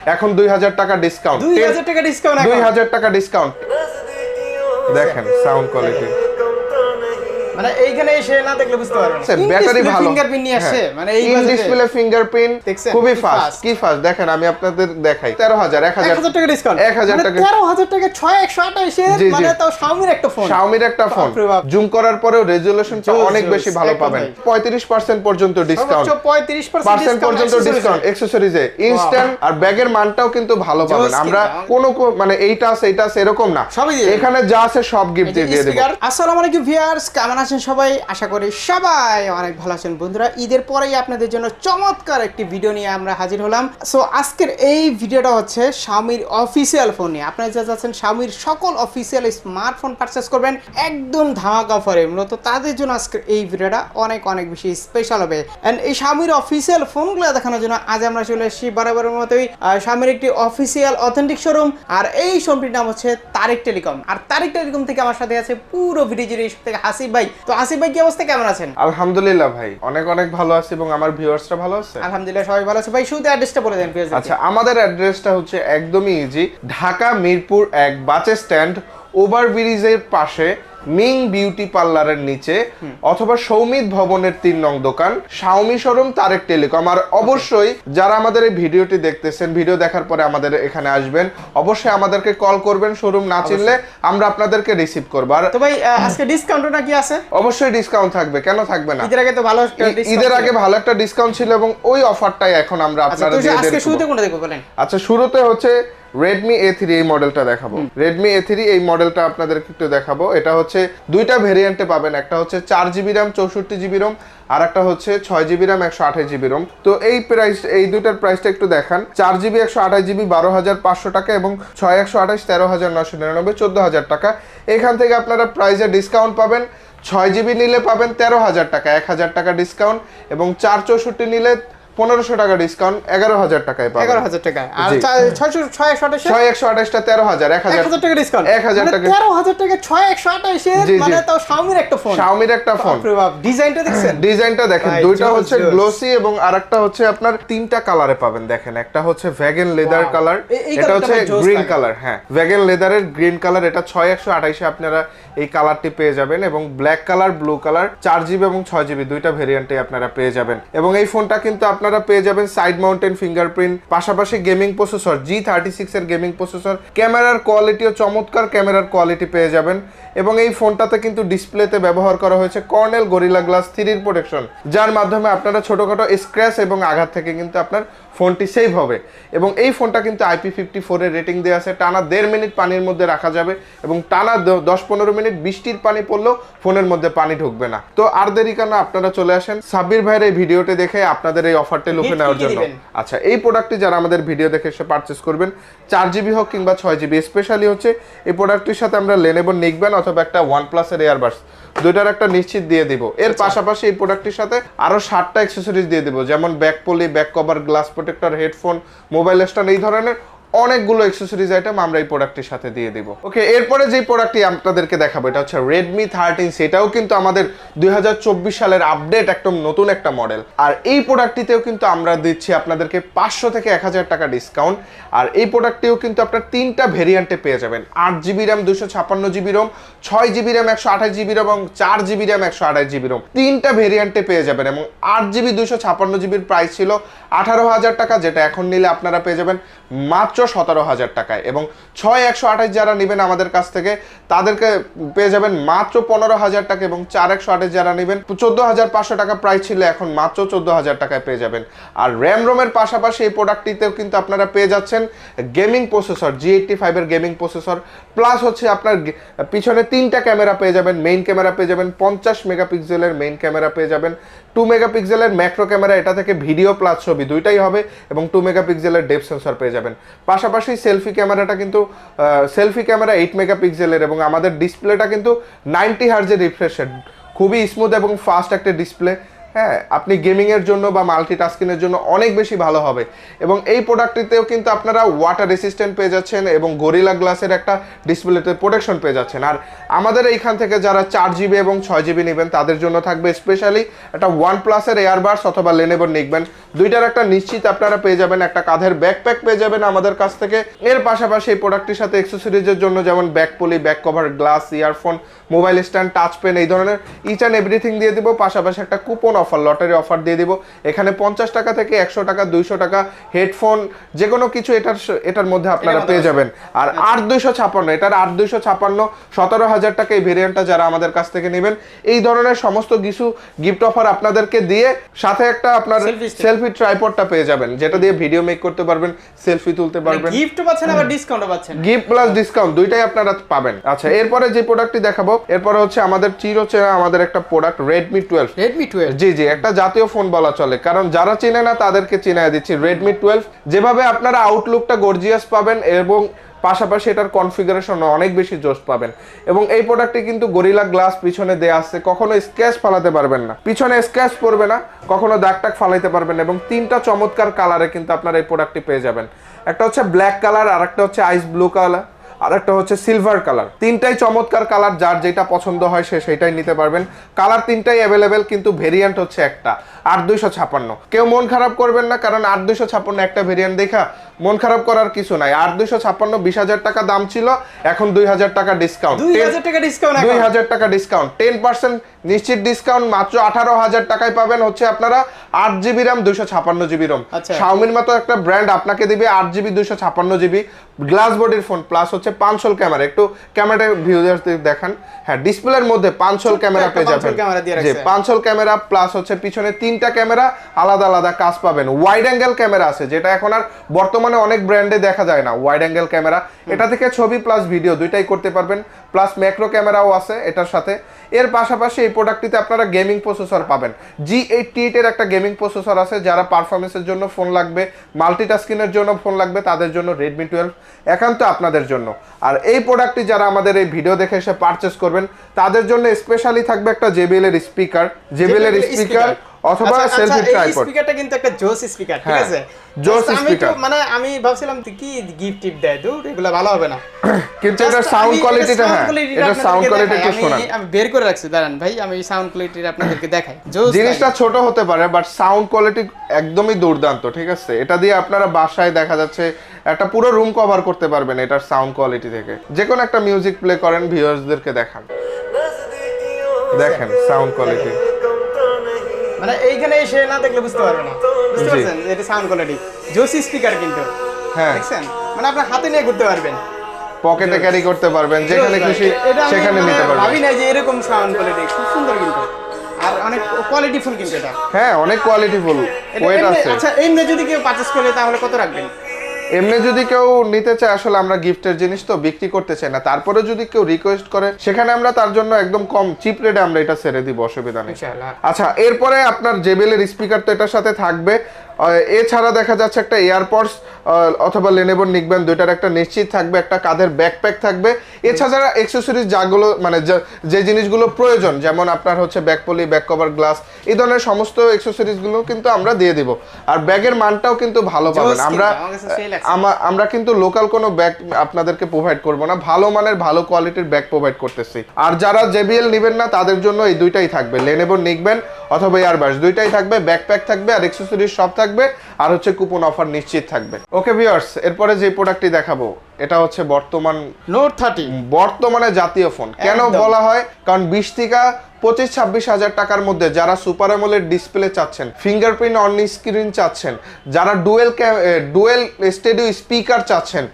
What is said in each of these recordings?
এখন দুই হাজার টাকা ডিসকাউন্ট দুই হাজার টাকা ডিসকাউন্ট দুই হাজার টাকা ডিসকাউন্ট দেখেন সাউন্ড কোয়ালিটি মানে এইখানে এসে না দেখলে বুঝতে পারবেন ব্যাটারি ভালো। ফিঙ্গারপ্রিন্ট নিয়ে আসছে মানে এই ডিসপ্লে ফিঙ্গারপ্রিন্ট খুবই ফাস্ট কি ফাস্ট দেখেন আমি আপনাদের দেখাই। তেরো হাজার এক এক হাজার হাজার টাকা ডিসকাউন্ট এক হাজার টাকা তেরো হাজার টাকা জি। মানে তাও শাওমির একটা ফোন শাওমির একটা ফোন জুম করার পরেও অনেক বেশি ভালো পাবেন। ভাই। পঁয়ত্রিশ পার্সেন্ট পর্যন্ত ডিসকাউন্ট সর্বোচ্চ পঁয়ত্রিশ পার্সেন্ট পর্যন্ত ডিসকাউন্ট এক্সেসরিজে ইনস্ট্যান্ট আর ব্যাগের মানটাও কিন্তু ভালো পাবেন। আমরা। কোনো মানে এইটা আছে এরকম না। সবই এখানে যা আছে সব গিফট দিয়ে দিয়ে দেবো। আসসালামু আলাইকুম ভিউয়ার্স কেমন আছেন সবাই? আশা করি সবাই অনেক ভালো আছেন বন্ধুরা। ঈদের পরেই আপনাদের জন্য চমৎকার একটি ভিডিও নিয়ে আমরা হাজির হলাম। সো আজকের এই ভিডিওটা হচ্ছে স্বামীর অফিসিয়াল ফোন নিয়ে। আপনারা যা যাচ্ছেন স্বামীর সকল অফিসিয়াল স্মার্টফোন পারচেস করবেন একদম ধামাকা অফারে মূলত তাদের জন্য আজকের এই ভিডিওটা অনেক অনেক বেশি স্পেশাল হবে। অ্যান্ড এই স্বামীর অফিসিয়াল ফোনগুলো দেখানোর জন্য আজ আমরা চলে এসেছি বরাবরের মতোই স্বামীর একটি অফিসিয়াল অথেন্টিক শোরুম আর এই শোরুমটির নাম হচ্ছে তারিক টেলিকম। আর তারেক টেলিকম থেকে আমার সাথে আছে পুরো ভিডিও জুড়ে থেকে হাসিব ভাই তো আসিফ ভাই কি অবস্থা? কেমন আছেন? আলহামদুলিল্লাহ ভাই। অনেক অনেক ভালো আছি এবং আমার ভিউয়ার্সরা ভালো আছে? আলহামদুলিল্লাহ সবাই ভালো আছে। ভাই শুধু অ্যাড্রেসটা বলে দেন প্লিজ আচ্ছা আমাদের অ্যাড্রেসটা হচ্ছে একদমই ইজি ঢাকা মিরপুর এক বাসে স্ট্যান্ড ওভার ব্রিজের পাশে মিং বিউটি পার্লারের নিচে অথবা সৌমিত ভবনের তিন নং দোকান শাওমি শোরুম তারেক টেলিকম। আর অবশ্যই যারা আমাদের এই ভিডিওটি দেখতেছেন ভিডিও দেখার পরে আমাদের এখানে আসবেন অবশ্যই আমাদেরকে কল করবেন শোরুম না চিনলে আমরা আপনাদেরকে রিসিভ করব। আর তো ভাই আজকে ডিসকাউন্টটা নাকি আছে? অবশ্যই ডিসকাউন্ট থাকবে কেন থাকবে না? ঈদের আগে তো ভালো ঈদের আগে ভালো একটা ডিসকাউন্ট ছিল এবং ওই অফারটাই এখন আমরা আচ্ছা দিয়ে আজকে। শুরুতে কোনটা দেখব বলেন? আচ্ছা শুরুতে হচ্ছে রেডমি এ থ্রি এই মডেলটা দেখাবো। রেডমি এ থ্রি এই মডেলটা আপনাদেরকে একটু দেখাবো। এটা হচ্ছে দুইটা ভেরিয়েন্টে পাবেন। একটা হচ্ছে চার জিবি র্যাম চৌষট্টি জিবি রোম আর একটা হচ্ছে ছয় জিবি র্যাম একশো আঠাশ জিবি রোম তো এই প্রাইস এই দুইটার প্রাইসটা একটু দেখান। চার জিবি একশো আঠাশ জিবি বারো হাজার পাঁচশো টাকা এবং ছয় একশো আঠাশ তেরো হাজার নশো নিরানব্বই চোদ্দ হাজার টাকা। এখান থেকে আপনারা প্রাইসে ডিসকাউন্ট পাবেন। ছয় জিবি নিলে পাবেন তেরো হাজার টাকা এক হাজার টাকা ডিসকাউন্ট এবং চার চৌষট্টি নিলে পনেরোশো টাকা ডিসকাউন্ট এগারো হাজার টাকায় পাবেন। এগারো হাজার টাকা আর ছয়শো ছয় একশো আঠাশে? ছয় একশো আঠাশটা তেরো হাজার এক হাজার টাকা ডিসকাউন্ট এক হাজার টাকা। তেরো হাজার টাকা ছয় একশো আঠাশে। মানে তাও শাওমির একটা ফোন শাওমির একটা ফোন ডিজাইনটা দেখছেন? ডিজাইনটা দেখেন দুইটা হচ্ছে গ্লোসি এবং আরেকটা হচ্ছে আপনার তিনটা কালারে পাবেন দেখেন। একটা হচ্ছে ভ্যাগন লেদার কালার এটা হচ্ছে গ্রিন কালার হ্যাঁ। ভ্যাগন লেদারের গ্রিন কালার এটা ছয় একশো আঠাইশে আপনারা এই কালারটি পেয়ে যাবেন এবং ব্ল্যাক কালার ব্লু কালার চার জিবি এবং ছয় জিবি দুইটা ভেরিয়েন্টে আপনারা পেয়ে যাবেন। এবং এই ফোনটা কিন্তু আপনারা পেয়ে যাবেন সাইড মাউন্টেন ফিঙ্গারপ্রিন্ট পাশাপাশি gaming processor G thirty six এর গেমিং প্রসেসর ক্যামেরার কোয়ালিটিও চমৎকার ক্যামেরার কোয়ালিটি পেয়ে যাবেন। এবং এই ফোনটাতে কিন্তু ডিসপ্লেতে ব্যবহার করা হয়েছে কর্নেল গরিলা গ্লাস থ্রির প্রোটেকশন যার মাধ্যমে আপনারা ছোটখাটো স্ক্র্যাচ এবং আঘাত থেকে কিন্তু আপনার ফোনটি সেভ হবে। এবং এই ফোনটা কিন্তু আইপি ফিফটি ফোরের রেটিং দেওয়া আছে। টানা দেড় মিনিট পানির মধ্যে রাখা যাবে এবং টানা দশ পনেরো মিনিট বৃষ্টির পানি পড়লেও ফোনের মধ্যে পানি ঢুকবে না। তো আর দেরি কেন? আপনারা চলে আসেন সাব্বির ভাইয়ের এই ভিডিওটি দেখে আপনাদের এই অফারটি লুফে নেওয়ার জন্য। আচ্ছা এই প্রোডাক্টটি যারা আমাদের ভিডিও দেখে এসে পারচেস করবেন চার জিবি হোক কিংবা ছয় জিবি স্পেশালি হচ্ছে এই প্রোডাক্টটির সাথে আমরা লেনেবো নিকবেন অথবা একটা ওয়ান প্লাসের এয়ারবাস দুইটার একটা নিশ্চিত দিয়ে দিব। এর পাশাপাশি এই প্রোডাক্টটির সাথে আরও ষাটটা অ্যাক্সেসরিজ দিয়ে দিব যেমন back poly back cover glass protector headphone mobile stand এই ধরনের অনেকগুলো অ্যাক্সেসরিজ আইটেম আমরা এই প্রোডাক্টটির সাথে দিয়ে দিব। ওকে এরপরে যে প্রোডাক্টটি আপনাদেরকে দেখাবো, এটা হচ্ছে রেডমি থার্টিন সেটাও কিন্তু আমাদের দু হাজার চব্বিশ সালের আপডেট একদম নতুন একটা মডেল আর এই প্রোডাক্টটিতেও কিন্তু আমরা দিচ্ছি আপনাদেরকে পাঁচশো থেকে এক হাজার টাকা ডিসকাউন্ট আর এই প্রোডাক্টটিও কিন্তু আপনার তিনটা ভেরিয়েন্টে পেয়ে যাবেন। আট জিবি র্যাম দুশো ছাপ্পান্ন জিবি রোম ছয় জিবি র্যাম একশো আঠাশ জিবি রোম এবং চার জিবি র্যাম একশো আঠাশ জিবি রোম তিনটা ভেরিয়েন্টে পেয়ে যাবেন এবং আট জিবি, দুশো ছাপ্পান্ন জিবির প্রাইস ছিল আঠারো হাজার টাকা, যেটা এখন নিলে আপনারা পেয়ে যাবেন মাত্র সতেরো হাজার টাকায় এবং ছয় একশো আঠাশ যারা নেবেন আমাদের কাছ থেকে, তাদেরকে পেয়ে যাবেন মাত্র পনেরো হাজার টাকা এবং চার একশো আঠাশ যারা নেবেন, চোদ্দ হাজার পাঁচশো টাকা প্রাইস ছিল, এখন মাত্র চোদ্দ হাজার টাকায় পেয়ে যাবেন। আর র্যাম রোমের পাশাপাশি এই প্রোডাক্টটিতেও কিন্তু আপনারা পেয়ে যাচ্ছেন গেমিং প্রসেসর জি এইটটি ফাইভের গেমিং প্রসেসর প্লাস হচ্ছে আপনার পিছনে তিনটা ক্যামেরা পেয়ে যাবেন মেইন ক্যামেরা পেয়ে যাবেন, পঞ্চাশ মেগাপিক্সেলের মেইন ক্যামেরা পেয়ে যাবেন টু মেগাপিক্সেলের ম্যাক্রো ক্যামেরা এটা থেকে ভিডিও প্লাস ছবি দুইটাই হবে এবং টু মেগাপিক্সেলের ডেপ সেন্সর পেয়ে যাবেন। পাশাপাশি সেলফি ক্যামেরাটা কিন্তু সেলফি ক্যামেরা এইট মেগাপিক্সেলের এবং আমাদের ডিসপ্লেটা কিন্তু নাইনটি হার্জের রিফ্রেশের খুবই স্মুথ এবং ফাস্ট একটা ডিসপ্লে হ্যাঁ আপনি গেমিং এর জন্য বা মাল্টিটাস্কিংয়ের জন্য অনেক বেশি ভালো হবে। এবং এই প্রোডাক্টটিতেও কিন্তু আপনারা ওয়াটার রেসিস্ট্যান্ট পেয়ে যাচ্ছেন এবং গরিলা গ্লাসের একটা ডিসপ্লেতে প্রোটেকশন পেয়ে যাচ্ছেন। আর আমাদের এইখান থেকে যারা চার জিবি এবং ছয় জিবি নেবেন, তাদের জন্য থাকবে স্পেশালি একটা ওয়ান প্লাসের এয়ারবাস অথবা লেনেবর নিকবেন দুইটার একটা নিশ্চিত আপনারা পেয়ে যাবেন, একটা কাঁধের ব্যাকপ্যাক পেয়ে যাবেন আমাদের কাছ থেকে। এর পাশাপাশি এই প্রোডাক্টটির সাথে এক্সেসরিজের জন্য যেমন back poly back cover glass earphone mobile stand touch pen এই ধরনের ইচ অ্যান্ড এভরিথিং দিয়ে দেবো। পাশাপাশি একটা কুপন অফার লটারি অফার দিয়ে দিব। এখানে পঞ্চাশ টাকা থেকে একশো টাকা দুইশো টাকা হেডফোন যে কোনো কিছু এটার এটার মধ্যে আপনারা পেয়ে যাবেন। আর আট দুইশো ছাপান্ন এটার আট দুইশো ছাপান্ন সতেরো হাজার টাকা এই ভেরিয়েন্টটা যারা আমাদের কাছ থেকে নেবেন এই ধরনের সমস্ত কিছু গিফট অফার আপনাদেরকে দিয়ে সাথে একটা আপনার সেলফি ট্রাইপডটা পেয়ে যাবেন যেটা দিয়ে ভিডিও মেক করতে পারবেন সেলফি তুলতে পারবেন। গিফট পাচ্ছেন আবার ডিসকাউন্টও পাচ্ছেন। গিফট প্লাস ডিসকাউন্ট দুইটাই আপনারা পাবেন। আচ্ছা এরপরে যে প্রোডাক্টটি দেখাবো এরপরে হচ্ছে আমাদের চিরচেনা আমাদের একটা product Redmi twelve Redmi twelve জি জি, একটা জাতীয় ফোন বলা চলে। কারণ যারা চেনে না, তাদেরকে চিনায় দিচ্ছি রেডমি টুয়েলভ যেভাবে আপনারা আউটলুকটা গর্জিয়াস পাবেন এবং পাশাপাশি এটার কনফিগারেশন অনেক বেশি জোশ পাবেন। এবং এই প্রোডাক্টটি কিন্তু গরিলা গ্লাস পিছনে দেয়া আছে। কখনো স্ক্র্যাচ ফালাতে পারবেন না। পিছনে স্ক্র্যাচ পড়বে না, কখনো দাগ টাগ ফালাইতে পারবেন এবং তিনটা চমৎকার কালারে কিন্তু আপনারা এই প্রোডাক্টটি পেয়ে যাবেন। একটা হচ্ছে ব্ল্যাক কালার আর একটা হচ্ছে আইস ব্লু কালার আর একটা হচ্ছে সিলভার কালার তিনটাই চমৎকার কালার যার যেটা পছন্দ হয় সে সেটাই নিতে পারবেন। কালার তিনটাই অ্যাভেলেবেল কিন্তু ভেরিয়েন্ট হচ্ছে একটা। আট দুইশো ছাপান্ন। কেউ মন খারাপ করবেন না কারণ আট দুইশো ছাপান্ন একটা ভেরিয়েন্ট দেখা মন খারাপ করার কিছু নাই। আট দুইশো ছাপান্ন বিশ হাজার টাকা দাম ছিল এখন দুই হাজার টাকা ডিসকাউন্ট দুই হাজার টাকা ডিসকাউন্ট টেন পার্সেন্ট নিশ্চিত ডিসকাউন্ট মাত্র আঠারো হাজার টাকায় পাবেন হচ্ছে আপনারা আট জিবি র্যাম দুইশো ছাপান্ন জিবি রোম। শাওমির মতো একটা ব্র্যান্ড আপনাকে দিবে আট জিবি দুইশো ছাপান্ন জিবি গ্লাস বডির ফোন প্লাস হচ্ছে পাঁচশোল ক্যামেরা একটু ক্যামেরা ভিউজার্স দেখান। হ্যাঁ ডিসপ্লের মধ্যে পাঁচশোল ক্যামেরা পেয়ে যাবেন। পাঁচশোল ক্যামেরা প্লাস হচ্ছে পিছনে তিনটা ক্যামেরা আলাদা আলাদা কাজ পাবেন। ওয়াইড অ্যাঙ্গেল ক্যামেরা আছে যেটা এখন আর বর্তমানে অনেক ব্র্যান্ডে দেখা যায় না ওয়াইড অ্যাঙ্গেল ক্যামেরা। এটা থেকে ছবি প্লাস ভিডিও দুইটাই করতে পারবেন প্লাস ম্যাক্রো ক্যামেরাও আছে এটার সাথে। এর পাশাপাশি এই প্রোডাক্টটিতে আপনারা গেমিং প্রসেসর পাবেন। জি এইটটি এইটের একটা গেমিং প্রসেসর আছে যারা পারফরমেন্সের জন্য ফোন লাগবে মাল্টিটাস্কিংয়ের জন্য ফোন লাগবে তাদের জন্য রেডমি টুয়েলভ একান্ত আপনাদের জন্য। আর এই প্রোডাক্টটি যারা আমাদের এই ভিডিও দেখে এসে পারচেস করবেন তাদের জন্য স্পেশালি থাকবে একটা জেবিএল এর স্পিকার জেবিএল এর স্পিকার অথবা সেলফি ট্রাইপড স্পিকারটা কিন্তু একটা জোস স্পিকার ঠিক হ্যাঁ, আছে? জোস একটু মানে আমি ভাবছিলাম কি গিফট টিপ দেয় দূর এগুলো ভালো হবে না। কিন্তু এটা সাউন্ড কোয়ালিটিটা হ্যাঁ এটা সাউন্ড কোয়ালিটি। একটু আমি- শোনান। আমি বের করে রাখছি দাঁড়ান ভাই আমি সাউন্ড কোয়ালিটি আপনাদেরকে দেখাই। জোস জিনিসটা ছোট হতে পারে বাট সাউন্ড কোয়ালিটি একদমই দুর্দান্ত ঠিক আছে? এটা দিয়ে আপনারা বাসায় দেখা যাচ্ছে একটা পুরো রুম কভার করতে পারবেন এটার সাউন্ড কোয়ালিটি থেকে। যে কোনো একটা মিউজিক প্লে করেন ভিউয়ার্সদেরকে দেখান। দেখেন সাউন্ড কোয়ালিটি মানে এইখানে এসে না দেখলে বুঝতে পারবে না। বুঝতে পারছেন? এটা সাউন্ড কোয়ালিটি জোসি স্পিকার কিন্তু। হ্যাঁ। দেখছেন? মানে আপনার হাতে নিয়ে ঘুরতে পারবেন। পকেটে ক্যারি করতে পারবেন যেখানে খুশি সেখানে নিতে পারবেন। ভাবি না যে এরকম সাউন্ড কোয়ালিটি খুব সুন্দর কিন্তু। আর অনেক কোয়ালিটি ফুল কিন্তু এটা। হ্যাঁ অনেক কোয়ালিটিফুল ফুল। ওয়েট আছে। আচ্ছা এমনি যদি কেউ পারচেজ করে তাহলে কত রাখবেন? এমনি যদি কেউ নিতে চায় আসলে আমরা গিফটের জিনিস তো বিক্রি করতে চাই না। তারপরে যদি কেউ রিকোয়েস্ট করে সেখানে আমরা তার জন্য একদম কম চিপ রেটে আমরা এটা ছেড়ে দিব অসুবিধা নেই। আচ্ছা এরপরে আপনার জেবেলের স্পিকার তো এটার সাথে থাকবে। এছাড়া দেখা যাচ্ছে একটা এয়ারপডস অথবা লেনেবর নিকবেন দুইটার একটা নিশ্চিত থাকবে একটা কাঁধের ব্যাকপ্যাক থাকবে। এছাড়া অ্যাক্সেসরিজ যাগুলো মানে যে- জিনিসগুলো প্রয়োজন যেমন আপনার হচ্ছে back poly back cover glass এই ধরনের সমস্ত অ্যাক্সেসরিজগুলো কিন্তু আমরা দিয়ে দিব। আর ব্যাগের মানটাও কিন্তু ভালো পাবেন। আমরা আমার কিন্তু লোকাল কোনো ব্যাগ আপনাদেরকে প্রোভাইড করব না। ভালো মানের ভালো কোয়ালিটির ব্যাগ প্রোভাইড করতেছি। আর যারা জেবিএল নেবেন না তাদের জন্য এই দুইটাই থাকবে। লেনেবো নিকবেন অথবা এয়ারবাস দুইটাই থাকবে ব্যাকপ্যাক থাকবে আর অ্যাক্সেসরিজ সব থাকবে আর হচ্ছে কুপন অফার নিশ্চিত থাকবে। ওকে ভিউয়ার্স এরপরে যে প্রোডাক্টটি দেখাবো এটা হচ্ছে বর্তমান নোট থার্টি বর্তমানে জাতীয় ফোন কেন বলা হয়? কারণ বিশ থেকে পঁচিশ ছাব্বিশ হাজার টাকার মধ্যে যারা সুপার অ্যামোলেড ডিসপ্লে চাচ্ছেন ফিঙ্গারপ্রিন্ট অন স্ক্রিন চাচ্ছেন যারা ডুয়েল ডুয়েল স্টেডিও স্পিকার চাচ্ছেন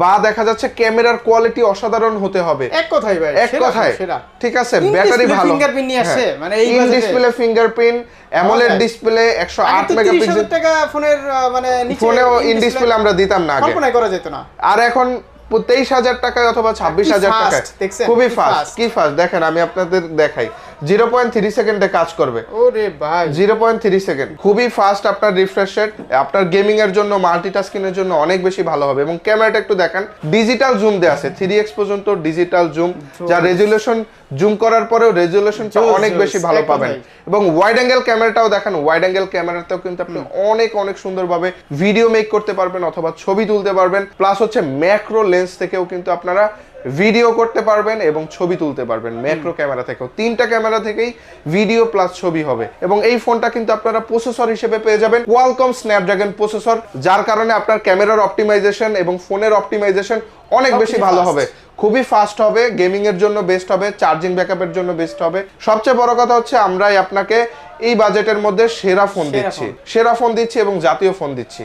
বা দেখা যাচ্ছে ক্যামেরার কোয়ালিটি অসাধারণ হতে হবে। এক কথাই ভাই এক সেরা ঠিক আছে ব্যাটারি ভালো। fingerprint নিয়ে আসছে, মানে এই ডিসপ্লে ফিঙ্গারপ্রিন্ট অ্যামোলেড ডিসপ্লে একশো আগে আট তো 30,000 মেগাপিক্সেল টাকা ফোনের মানে নিচে ফোনেও ইন ডিসপ্লে আমরা দিতাম না আগে। কল্পনাই করা যেত না। আর এখন তেইশ হাজার টাকায় অথবা ছাব্বিশ হাজার টাকায়। খুবই ফাস্ট কি ফাস্ট দেখেন আমি আপনাদের দেখাই। জিরো পয়েন্ট থ্রি সেকেন্ডে কাজ করবে। ওরে ভাই। Zero point three second. খুবই ফাস্ট আপনার রিফ্রেশ রেট আপনার গেমিং এর জন্য মাল্টিটাস্কিং এর জন্য অনেক বেশি ভালো হবে। এবং ক্যামেরাটা একটু দেখেন ডিজিটাল জুম দেওয়া আছে। থ্রি এক্স পর্যন্ত ডিজিটাল জুম যা রেজুলেশন জুম করার পরেও রেজুলেশনটা অনেক বেশি ভালো পাবেন। এবং ওয়াইড অ্যাঙ্গেল ক্যামেরাটাও দেখেন ওয়াইড অ্যাঙ্গেল ক্যামেরাতেও কিন্তু আপনি অনেক অনেক সুন্দরভাবে ভিডিও মেক করতে পারবেন অথবা ছবি তুলতে পারবেন। প্লাস হচ্ছে ম্যাক্রো লেন্স থেকেও কিন্তু আপনারা ভিডিও করতে পারবেন এবং ছবি তুলতে পারবেন। ম্যাক্রো ক্যামেরা থেকেও। তিনটা ক্যামেরা থেকেই ভিডিও প্লাস ছবি হবে। এবং এই ফোনটা কিন্তু আপনারা প্রসেসর হিসেবে পেয়ে যাবেন কোয়ালকম স্ন্যাপড্রাগন প্রসেসর যার কারণে আপনার ক্যামেরার অপটিমাইজেশন এবং ফোনের অপটিমাইজেশন অনেক বেশি ভালো হবে। খুবই ফাস্ট হবে গেমিং এর জন্য বেস্ট হবে চার্জিং ব্যাকআপের জন্য বেস্ট হবে। সবচেয়ে বড় কথা হচ্ছে আমরাই আপনাকে এই বাজেটের মধ্যে সেরা ফোন দিচ্ছি। সেরা ফোন দিচ্ছি এবং জাতীয় ফোন দিচ্ছি?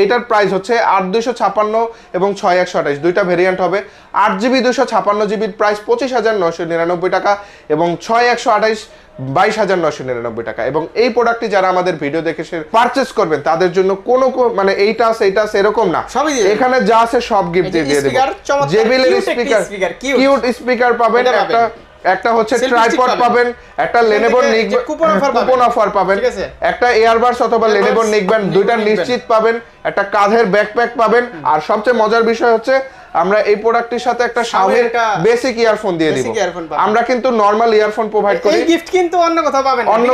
এইটার প্রাইস হচ্ছে আট দুইশো ছাপান্ন এবং ছয় একশো আঠাশ। দুইটা ভেরিয়েন্ট হবে। আট জিবি দুশো ছাপান্ন জিবির প্রাইস পঁচিশ হাজার নশো নিরানব্বই টাকা এবং ছয় একশো আঠাইশ বাইশ হাজার নশো নিরানব্বই টাকা। এবং এই প্রোডাক্টটি যারা আমাদের ভিডিও দেখে সে পারচেস করবেন তাদের জন্য কোনো মানে এইটা আছে এইটা আছে এরকম না এখানে যা আছে সব গিফট দিয়ে দিয়ে দেবো। জেবিলের স্পিকার কিউট স্পিকার পাবেন। একটা একটা হচ্ছে ট্রাইপড পাবেন। একটা লেনেভো নিক কুপন অফার পাবেন। কুপন অফার পাবেন ঠিক আছে? একটা এয়ারবাস অথবা লেনেভো নিকবেন Nickband দুইটা নিশ্চিত পাবেন একটা কাঁধের ব্যাকপ্যাক পাবেন আর সবচেয়ে মজার বিষয় হচ্ছে আমরা এই প্রোডাক্টটির সাথে একটা শাওমির বেসিক ইয়ারফোন দিয়ে দিব। আমরা কিন্তু নরমাল ইয়ারফোন প্রোভাইড করি। এই গিফট কিন্তু অন্য কোথাও পাবেন না, অন্য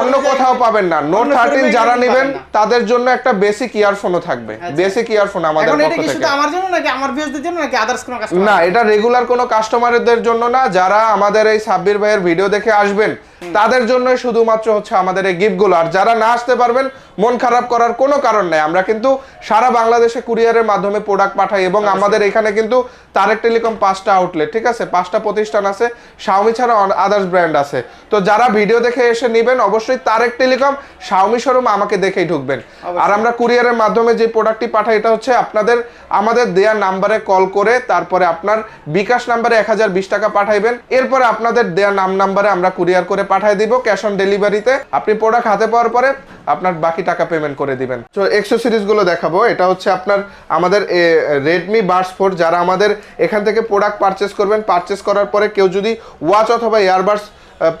অন্য কোথাও পাবেন না। নোট অন্য থার্টিন showroom-এ যারা নেবেন তাদের জন্য একটা বেসিক ইয়ারফোনও থাকবে। আচ্ছা। বেসিক ইয়ারফোন আমাদের এখন এটা পক্ষ কি থেকে। শুধু আমার জন্য নাকি আমার ভিউজদের জন্য নাকি আদার্স কোনো কাস্টমার না এটা রেগুলার কোনো কাস্টমারদের জন্য না। যারা আমাদের এই সাব্বির ভাইয়ের ভিডিও দেখে আসবেন তাদের জন্য শুধুমাত্র হচ্ছে আমাদের এই গিফটগুলো আর যারা না আসতে পারবেন মন খারাপ করার কোনো কারণ নাই। আমরা কিন্তু সারা বাংলাদেশে কুরিয়ারের মাধ্যমে প্রোডাক্ট পাঠাই এবং আমাদের এখানে কিন্তু তারেক টেলিকম পাঁচটা আউটলেট ঠিক আছে? পাঁচটা প্রতিষ্ঠান আছে। শাওমি ছাড়া আদার্স ব্র্যান্ড আছে। তো যারা ভিডিও দেখে এসে নেবেন অবশ্যই তারেক টেলিকম শাওমি শোরুম আমাকে দেখেই ঢুকবেন। আর আমরা কুরিয়ারের মাধ্যমে যে প্রোডাক্টটি পাঠাই এটা হচ্ছে আপনাদের আমাদের দেয়া নাম্বারে কল করে তারপরে আপনার বিকাশ নাম্বারে এক হাজার বিশ টাকা পাঠাইবেন। এরপরে আপনাদের দেয়া নাম নাম্বারে আমরা কুরিয়ার করে পাঠিয়ে দিব ক্যাশ অন ডেলিভারিতে আপনি প্রোডাক্ট হাতে পাওয়ার পরে আপনার বাকি টাকা পেমেন্ট করে দিবেন। তো এক্সো গুলো দেখাবো। এটা হচ্ছে আপনার আমাদের রেডমি বার্স ফোর যারা আমাদের এখান থেকে প্রোডাক্ট পারচেস করবেন পারচেস করার পরে কেউ যদি ওয়াচ অথবা ইয়ারবাডস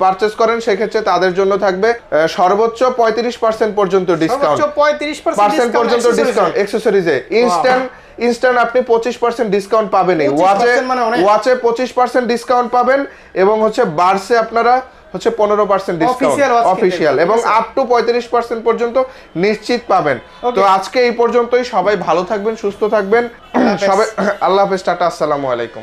পারচেস করেন সেক্ষেত্রে তাদের জন্য থাকবে সর্বোচ্চ পঁয়ত্রিশ পার্সেন্ট পর্যন্ত ডিসকাউন্ট পঁয়ত্রিশ পার্সেন্ট পর্যন্ত ডিসকাউন্ট এক্সেসরিজে ইনস্ট্যান্ট ইনস্ট্যান্ট আপনি পঁচিশ পার্সেন্ট ডিসকাউন্ট পাবেন ওয়াচে মানে ওয়াচে পঁচিশ পার্সেন্ট ডিসকাউন্ট পাবেন এবং হচ্ছে বার্সে আপনারা হচ্ছে পনেরো পার্সেন্ট ডিসকাউন্ট অফিসিয়াল এবং আপ টু পঁয়ত্রিশ পার্সেন্ট পর্যন্ত নিশ্চিত পাবেন। তো আজকে এই পর্যন্তই। সবাই ভালো থাকবেন সুস্থ থাকবেন। সবাই আল্লাহ হাফেজ টাটা আসসালামু আলাইকুম।